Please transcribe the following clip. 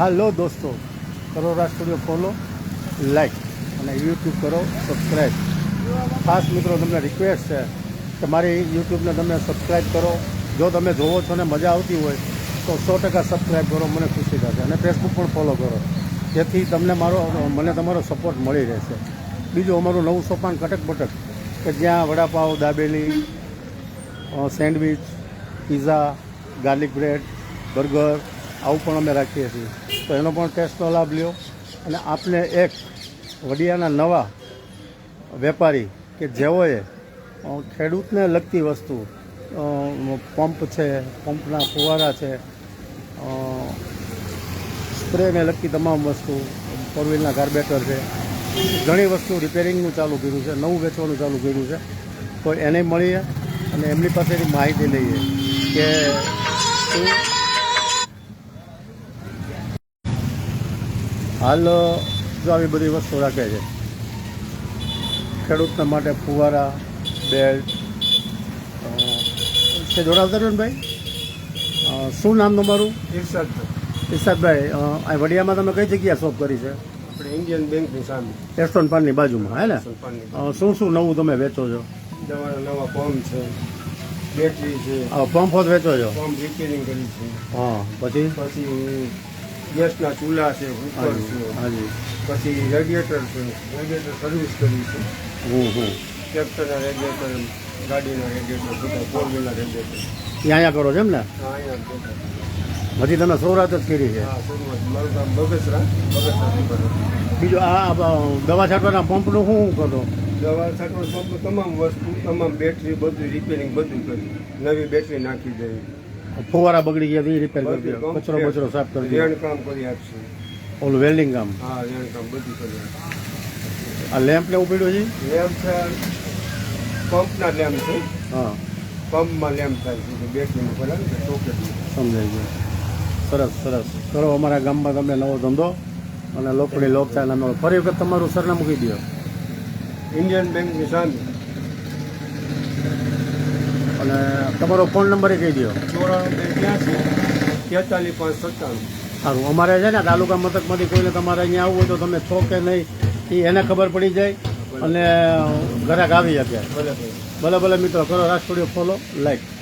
હાલો દોસ્તો કરો studio follow like અને યુટ્યુબ કરો સબસ્ક્રાઈબ ખાસ મિત્રો, તમને રિક્વેસ્ટ છે કે મારી યુટ્યુબને તમે સબસ્ક્રાઈબ કરો. જો તમે જોવો છો ને મજા આવતી હોય, તો સો ટકા સબસ્ક્રાઈબ કરો, મને ખુશી થશે. અને ફેસબુક પણ ફોલો કરો. જેથી તમને મારો, મને તમારો સપોર્ટ મળી રહેશે. બીજું અમારું નવું સોપાન કટક બટક, કે જ્યાં vada pav, dabeli sandwich, pizza garlic bread burger આવું પણ અમે રાખીએ છીએ. તો એનો પણ ટેસ્ટનો લાભ લ્યો. અને આપને એક વડિયાના નવા વેપારી કે જેઓએ ખેડૂતને લગતી વસ્તુ પંપ છે, પંપના ફુવારા છે સ્પ્રેને લગતી તમામ વસ્તુ, ફોર વ્હીલના કાર્બેટર છે, ઘણી વસ્તુ રિપેરિંગનું ચાલુ કર્યું છે, નવું વેચવાનું ચાલુ કર્યું છે. તો એને મળીએ અને એમની પાસેથી માહિતી લઈએ કે શું હાલ જો આવી બધી વસ્તુ રાખે છે. ખેડૂતના માટે ફુવારા બેલ્ટ છે જોડાવતા રહ્યો ને ભાઈ શું નામ તમારું? ઇરશાદ ઇરશાદભાઈ આ વડિયામાં તમે કઈ જગ્યા શોપ કરી છે? આપણે ઇન્ડિયન બેંકની સામે. રેસ્ટોરન્ટ પાનની બાજુમાં હે ને? શું શું નવું તમે વેચો છો? દવાના નવા પંપ છે બેટરી છે. પંપ વેચો છો? પંપ રિપેરિંગ કરી છે. હા પછી? પછી ગેસના ચૂલા છે કુકર છે પછી રેડિએટર છે રેડિએટર સર્વિસ કરી છે. ટ્રેક્ટરના રેડિએટર ગાડીના રેડિએટર બધા ફોર વ્હીલર રેડિએટર. અહીંયા કરો છો એમ ને. હજી તમે સૌરાત જ કરી છે. બીજું આ દવા છાંટવાના પંપનું શું કરો? દવા છાંટવાના પંપ તમામ વસ્તુ તમામ બેટરી બધું રિપેરિંગ બધું કરી. નવી બેટરી નાખી દેવી. ફુવારા બગડી ગયા એ રિપેર કરી દો. કચરો બચરો સાફ કરી દો. કામ કરી આપશે. ઓલું વેલ્ડિંગ કામ. હા વેલ્ડિંગ કામ બધું કરી આ લેમ્પ ને ઉપડ્યો છે લેમ્પ છે પંપના લેમ્પ છે. હા. પંપમાં લેમ્પ થાય છે બેટરીમાં ભલે ને સમજાઈ ગયું. સરસ સરસ. કરો અમારા ગામમાં તમે નવો ધંધો અને લોકડી લોકચાલ અમે ફરી વખત તમારું સરનામું કહી દો ઇન્ડિયન બેંકની સામે. અને તમારો ફોન નંબર કહી દો ચોરાણું બે ત્યાંસી તેતાલીસ પાંચ સત્તાણું. સારું. અમારે છે ને તાલુકા મથકમાંથી કોઈને તમારે અહીંયા આવવું હોય તો તમે છો કે નહીં એ એને ખબર પડી જાય અને ઘરાક આવી શકે. ભલે ભલે. મિત્રો કરો રાજ ફોલો લાઈક.